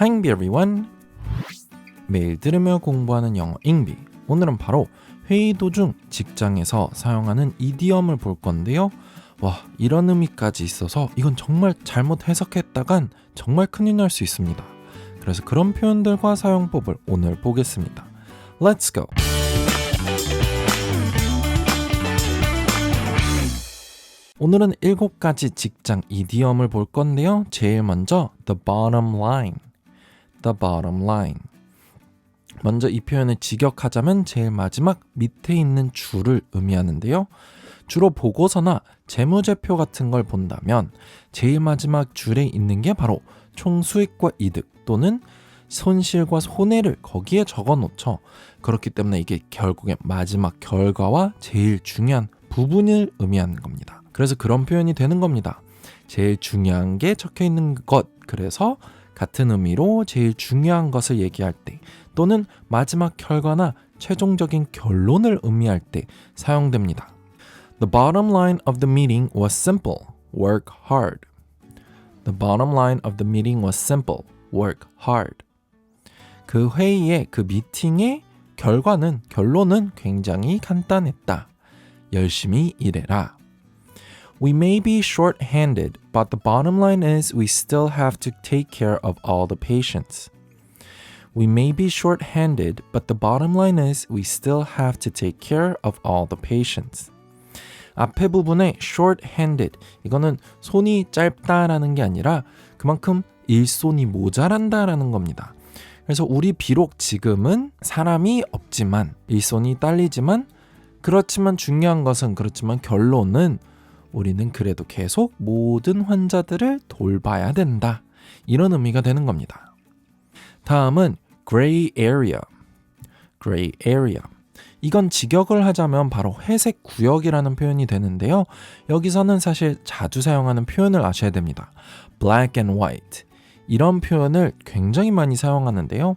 Hi everyone. 매일 들으며 공부하는 영어 잉비. 오늘은 바로 회의 도중 직장에서 사용하는 이디엄을 볼 건데요. 와, 이런 의미까지 있어서 이건 정말 잘못 해석했다간 정말 큰일 날 수 있습니다. 그래서 그런 표현들과 사용법을 오늘 보겠습니다. Let's go. 오늘은 일곱 가지 직장 이디엄을 볼 건데요. 제일 먼저 the bottom line. The bottom line. 먼저 이 표현을 직역하자면 제일 마지막 밑에 있는 줄을 의미하는데요. 주로 보고서나 재무제표 같은 걸 본다면 제일 마지막 줄에 있는 게 바로 총 수익과 이득 또는 손실과 손해를 거기에 적어 놓죠. 그렇기 때문에 이게 결국에 마지막 결과와 제일 중요한 부분을 의미하는 겁니다. 그래서 그런 표현이 되는 겁니다. 제일 중요한 게 적혀 있는 것. 그래서 같은 의미로 제일 중요한 것을 얘기할 때 또는 마지막 결과나 최종적인 결론을 의미할 때 사용됩니다. The bottom line of the meeting was simple. Work hard. The bottom line of the meeting was simple. Work hard. 그 회의의 그 미팅의 결과는 결론은 굉장히 간단했다. 열심히 일해라. We may be short-handed, but the bottom line is we still have to take care of all the patients. We may be short-handed, but the bottom line is we still have to take care of all the patients. 앞에 부분에 short-handed 이거는 손이 짧다라는 게 아니라 그만큼 일손이 모자란다라는 겁니다. 그래서 우리 비록 지금은 사람이 없지만 일손이 딸리지만 그렇지만 중요한 것은 그렇지만 결론은 우리는 그래도 계속 모든 환자들을 돌봐야 된다. 이런 의미가 되는 겁니다. 다음은 gray area. gray area. 이건 직역을 하자면 바로 회색 구역이라는 표현이 되는데요. 여기서는 사실 자주 사용하는 표현을 아셔야 됩니다. black and white. 이런 표현을 굉장히 많이 사용하는데요.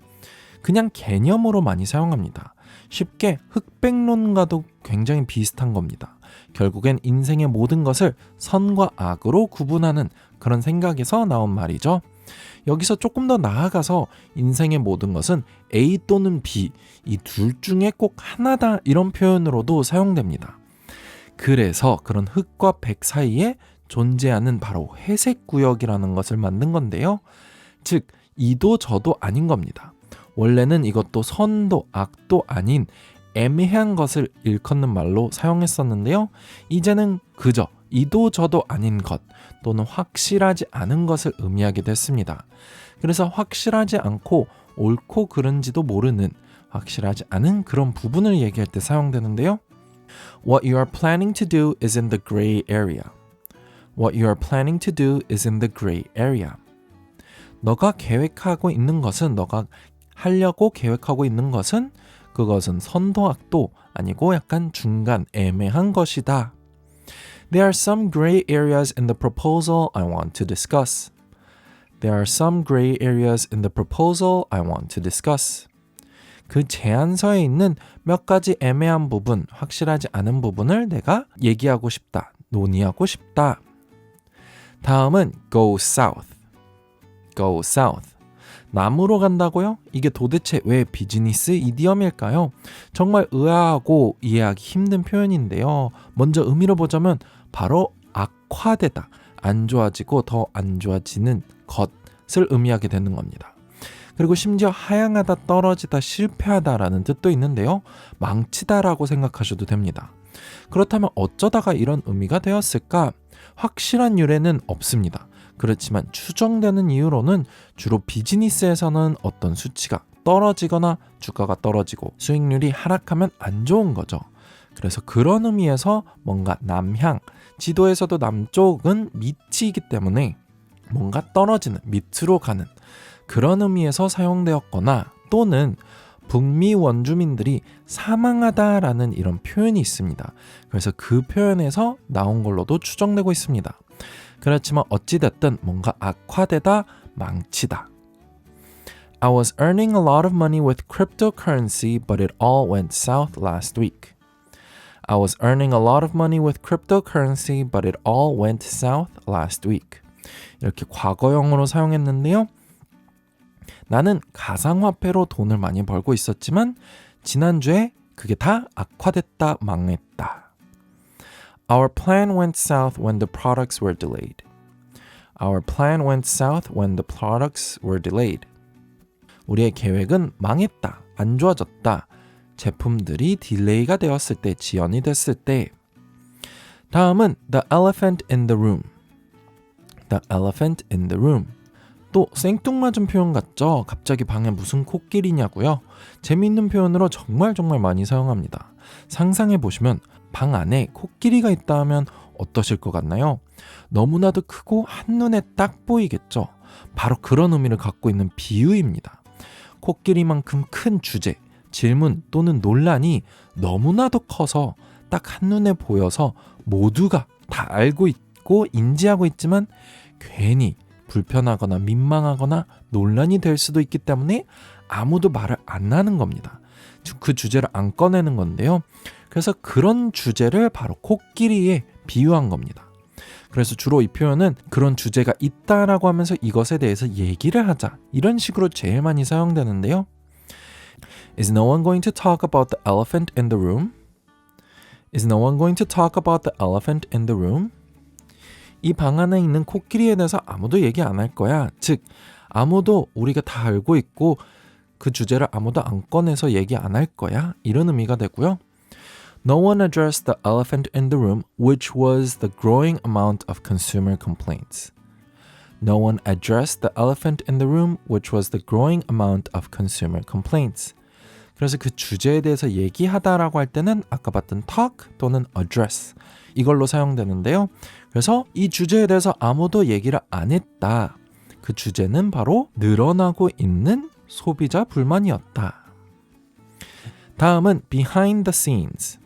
그냥 개념으로 많이 사용합니다. 쉽게 흑백론과도 굉장히 비슷한 겁니다. 결국엔 인생의 모든 것을 선과 악으로 구분하는 그런 생각에서 나온 말이죠. 여기서 조금 더 나아가서 인생의 모든 것은 A 또는 B 이 둘 중에 꼭 하나다 이런 표현으로도 사용됩니다. 그래서 그런 흑과 백 사이에 존재하는 바로 회색 구역이라는 것을 만든 건데요. 즉 이도 저도 아닌 겁니다. 원래는 이것도 선도 악도 아닌 애매한 것을 일컫는 말로 사용했었는데요. 이제는 그저 이도 저도 아닌 것 또는 확실하지 않은 것을 의미하게 됐습니다. 그래서 확실하지 않고 옳고 그른지도 모르는 확실하지 않은 그런 부분을 얘기할 때 사용되는데요. What you are planning to do is in the gray area. What you are planning to do is in the gray area. 너가 계획하고 있는 것은 너가 하려고 계획하고 있는 것은 그것은 선도악도 아니고 약간 중간 애매한 것이다. There are some gray areas in the proposal I want to discuss. There are some gray areas in the proposal I want to discuss. 그 제안서에 있는 몇 가지 애매한 부분, 확실하지 않은 부분을 내가 얘기하고 싶다, 논의하고 싶다. 다음은 go south. go south. 남으로 간다고요? 이게 도대체 왜 비즈니스 이디엄일까요? 정말 의아하고 이해하기 힘든 표현인데요. 먼저 의미로 보자면 바로 악화되다, 안 좋아지고 더 안 좋아지는 것을 의미하게 되는 겁니다. 그리고 심지어 하향하다, 떨어지다, 실패하다라는 뜻도 있는데요. 망치다라고 생각하셔도 됩니다. 그렇다면 어쩌다가 이런 의미가 되었을까? 확실한 유래는 없습니다. 그렇지만 추정되는 이유로는 주로 비즈니스에서는 어떤 수치가 떨어지거나 주가가 떨어지고 수익률이 하락하면 안 좋은 거죠. 그래서 그런 의미에서 뭔가 남향, 지도에서도 남쪽은 밑이기 때문에 뭔가 떨어지는, 밑으로 가는 그런 의미에서 사용되었거나 또는 북미 원주민들이 사망하다라는 이런 표현이 있습니다. 그래서 그 표현에서 나온 걸로도 추정되고 있습니다. 그렇지만 어찌됐든 뭔가 악화되다, 망치다. I was earning a lot of money with cryptocurrency, but it all went south last week. I was earning a lot of money with cryptocurrency, but it all went south last week. 이렇게 과거형으로 사용했는데요. 나는 가상화폐로 돈을 많이 벌고 있었지만 지난주에 그게 다 악화됐다 망했다. Our plan went south when the products were delayed. Our plan went south when the products were delayed. 우리의 계획은 망했다, 안 좋아졌다. 제품들이 딜레이가 되었을 때, 지연이 됐을 때. 다음은 the elephant in the room. The elephant in the room. 또 생뚱맞은 표현 같죠? 갑자기 방에 무슨 코끼리냐고요? 재미있는 표현으로 정말 정말 많이 사용합니다. 상상해 보시면 방 안에 코끼리가 있다 하면 어떠실 것 같나요? 너무나도 크고 한눈에 딱 보이겠죠? 바로 그런 의미를 갖고 있는 비유입니다. 코끼리만큼 큰 주제, 질문 또는 논란이 너무나도 커서 딱 한눈에 보여서 모두가 다 알고 있고 인지하고 있지만 괜히 불편하거나 민망하거나 논란이 될 수도 있기 때문에 아무도 말을 안 하는 겁니다. 그 주제를 안 꺼내는 건데요. 그래서 그런 주제를 바로 코끼리에 비유한 겁니다. 그래서 주로 이 표현은 그런 주제가 있다라고 하면서 이것에 대해서 얘기를 하자 이런 식으로 제일 많이 사용되는데요. Is no one going to talk about the elephant in the room? Is no one going to talk about the elephant in the room? 이 방 안에 있는 코끼리에 대해서 아무도 얘기 안 할 거야. 즉, 아무도 우리가 다 알고 있고 그 주제를 아무도 안 꺼내서 얘기 안 할 거야. 이런 의미가 되고요. No one addressed the elephant in the room, which was the growing amount of consumer complaints. No one addressed the elephant in the room, which was the growing amount of consumer complaints. 그래서 그 주제에 대해서 얘기하다라고 할 때는 아까 봤던 talk 또는 address 이걸로 사용되는데요. 그래서 이 주제에 대해서 아무도 얘기를 안 했다. 그 주제는 바로 늘어나고 있는 소비자 불만이었다. 다음은 behind the scenes.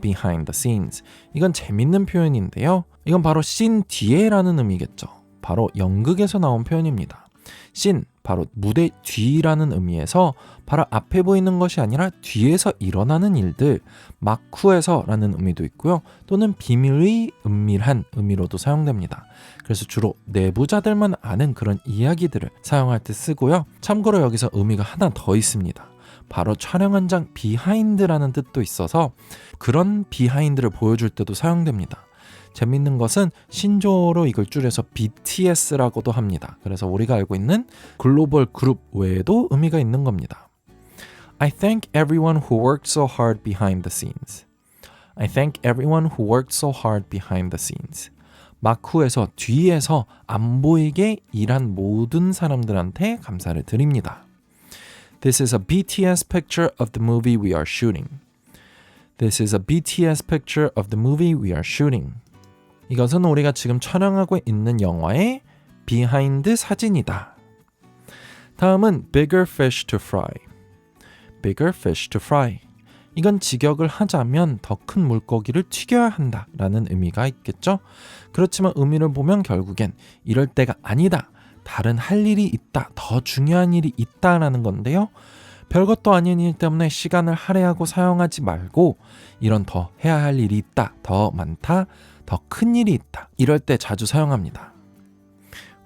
behind the scenes. 이건 재밌는 표현인데요. 이건 바로 씬 뒤에라는 의미겠죠. 바로 연극에서 나온 표현입니다. 씬 바로 무대 뒤라는 의미에서 바로 앞에 보이는 것이 아니라 뒤에서 일어나는 일들, 마쿠에서라는 의미도 있고요. 또는 비밀의 은밀한 의미로도 사용됩니다. 그래서 주로 내부자들만 아는 그런 이야기들을 사용할 때 쓰고요. 참고로 여기서 의미가 하나 더 있습니다. 바로 촬영 현장 비하인드라는 뜻도 있어서 그런 비하인드를 보여줄 때도 사용됩니다. 재밌는 것은 신조어로 이걸 줄여서 BTS라고도 합니다. 그래서 우리가 알고 있는 글로벌 그룹 외에도 의미가 있는 겁니다. I thank everyone who worked so hard behind the scenes. I thank everyone who worked so hard behind the scenes. 마쿠에서 뒤에서 안 보이게 일한 모든 사람들한테 감사를 드립니다. This is a BTS picture of the movie we are shooting. This is a BTS picture of the movie we are shooting. 이것은 우리가 지금 촬영하고 있는 영화의 비하인드 사진이다. 다음은 bigger fish to fry. bigger fish to fry. 이건 직역을 하자면 더 큰 물고기를 튀겨야 한다 라는 의미가 있겠죠? 그렇지만 의미를 보면 결국엔 이럴 때가 아니다. 다른 할 일이 있다. 더 중요한 일이 있다 라는 건데요. 별것도 아닌 일 때문에 시간을 할애하고 사용하지 말고 이런 더 해야 할 일이 있다. 더 많다. 더 큰 일이 있다. 이럴 때 자주 사용합니다.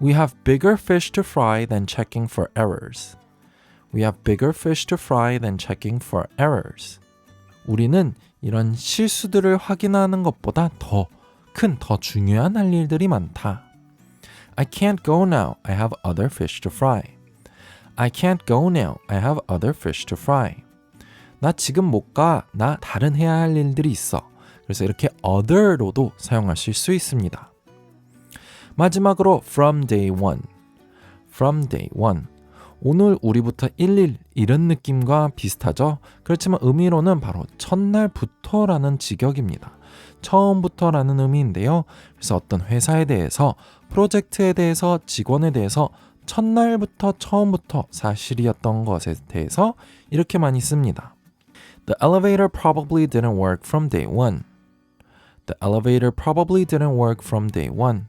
We have bigger fish to fry than checking for errors. We have bigger fish to fry than checking for errors. 우리는 이런 실수들을 확인하는 것보다 더 큰, 더 중요한 할 일들이 많다. I can't go now. I have other fish to fry. I can't go now. I have other fish to fry. 나 지금 못 가. 나 다른 해야 할 일들이 있어. 그래서 이렇게 other로도 사용하실 수 있습니다. 마지막으로 from day one. from day one. 오늘 우리부터 11 이런 느낌과 비슷하죠? 그렇지만 의미로는 바로 첫날부터라는 직역입니다. 처음부터라는 의미인데요. 그래서 어떤 회사에 대해서, 프로젝트에 대해서, 직원에 대해서 첫날부터 처음부터 사실이었던 것에 대해서 이렇게 많이 씁니다. The elevator probably didn't work from day one. The elevator probably didn't work from day one.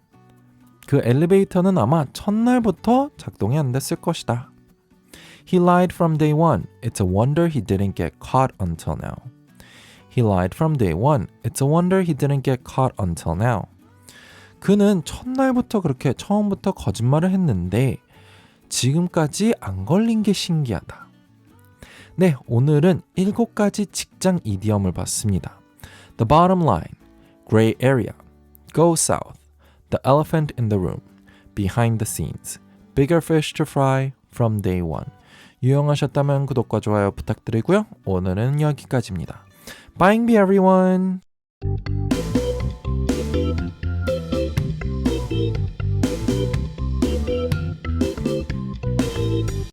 그 엘리베이터는 아마 첫날부터 작동이 안 됐을 것이다. He lied from day one. It's a wonder he didn't get caught until now. He lied from day one. It's a wonder he didn't get caught until now. 그는 첫날부터 그렇게 처음부터 거짓말을 했는데 지금까지 안 걸린 게 신기하다. 네, 오늘은 일곱 가지 직장 이디엄을 봤습니다. The bottom line, gray area, go south, the elephant in the room, behind the scenes, bigger fish to fry from day one. 유용하셨다면 구독과 좋아요 부탁드리고요. 오늘은 여기까지입니다. Bye everyone!